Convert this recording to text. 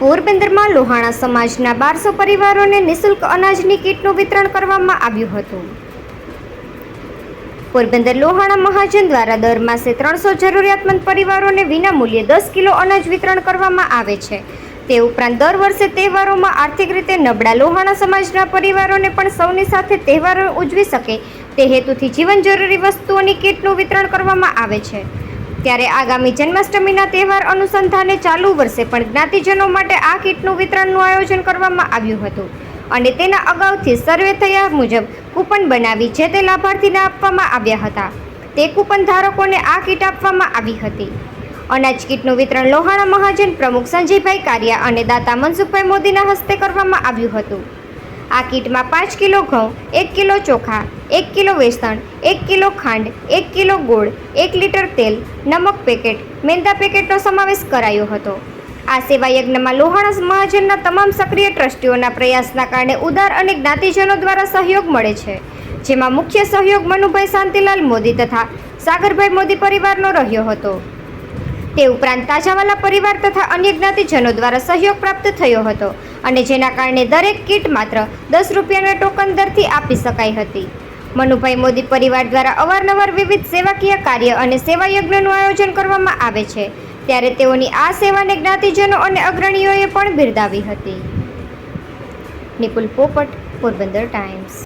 પોરબંદરમાં લોહાણા સમાજના બારસો પરિવારોને નિઃશુલ્ક અનાજની કીટનું વિતરણ કરવામાં આવ્યું હતું. પોરબંદર લોહાણા મહાજન દ્વારા દર માસે ત્રણસો જરૂરિયાતમંદ પરિવારોને વિનામૂલ્યે દસ કિલો અનાજ વિતરણ કરવામાં આવે છે. તે ઉપરાંત દર વર્ષે તહેવારોમાં આર્થિક રીતે નબળા લોહાણા સમાજના પરિવારોને પણ સૌની સાથે તહેવારો ઉજવી શકે. તે હેતુથી જીવન જરૂરી વસ્તુઓની કીટનું વિતરણ કરવામાં આવે છે. ત્યારે આગામી જન્માષ્ટમીના તહેવાર અનુસંધાને ચાલુ વર્ષે પણ જ્ઞાતિજનો માટે આ કીટનું વિતરણનું આયોજન કરવામાં આવ્યું હતું. અને તેના અગાઉથી સર્વે થયા મુજબ કૂપન બનાવી જે તે લાભાર્થીને આપવામાં આવ્યા હતા. તે કૂપન ધારકોને આ કીટ આપવામાં આવી હતી. અનાજ કીટનું વિતરણ લોહાણા મહાજન પ્રમુખ સંજયભાઈ કારિયા અને દાતા મનસુખભાઈ મોદીના હસ્તે કરવામાં આવ્યું હતું. આ કીટમાં પાંચ કિલો ઘઉં, એક કિલો ચોખા, એક કિલો વેસણ, એક કિલો ખાંડ, એક કિલો ગોળ, એક લીટર તેલ, નમક પેકેટ, મેંદા પેકેટનો સમાવેશ કરાયો હતો. આ સેવા યજ્ઞમાં લોહાણસ મહાજનના તમામ સક્રિય ટ્રસ્ટીઓના પ્રયાસના કારણે ઉદાર અને જ્ઞાતિજનો દ્વારા સહયોગ મળે છે. જેમાં મુખ્ય સહયોગ મનુભાઈ શાંતિલાલ મોદી તથા સાગરભાઈ મોદી પરિવારનો રહ્યો હતો. તે ઉપરાંત તાજાવાલા પરિવાર તથા અન્ય જ્ઞાતિજનો દ્વારા સહયોગ પ્રાપ્ત થયો હતો. અને જેના કારણે દરેક કીટ માત્ર દસ રૂપિયાના ટોકન દરથી આપી શકાઈ હતી. મનુભાઈ મોદી પરિવાર દ્વારા અવારનવાર વિવિધ સેવાકીય કાર્ય અને સેવા યજ્ઞનું આયોજન કરવામાં આવે છે, ત્યારે તેઓની આ સેવાને જ્ઞાતિજનો અને અગ્રણીઓએ પણ બિરદાવી હતી. નિપુલ પોપટ, પોરબંદર ટાઈમ્સ.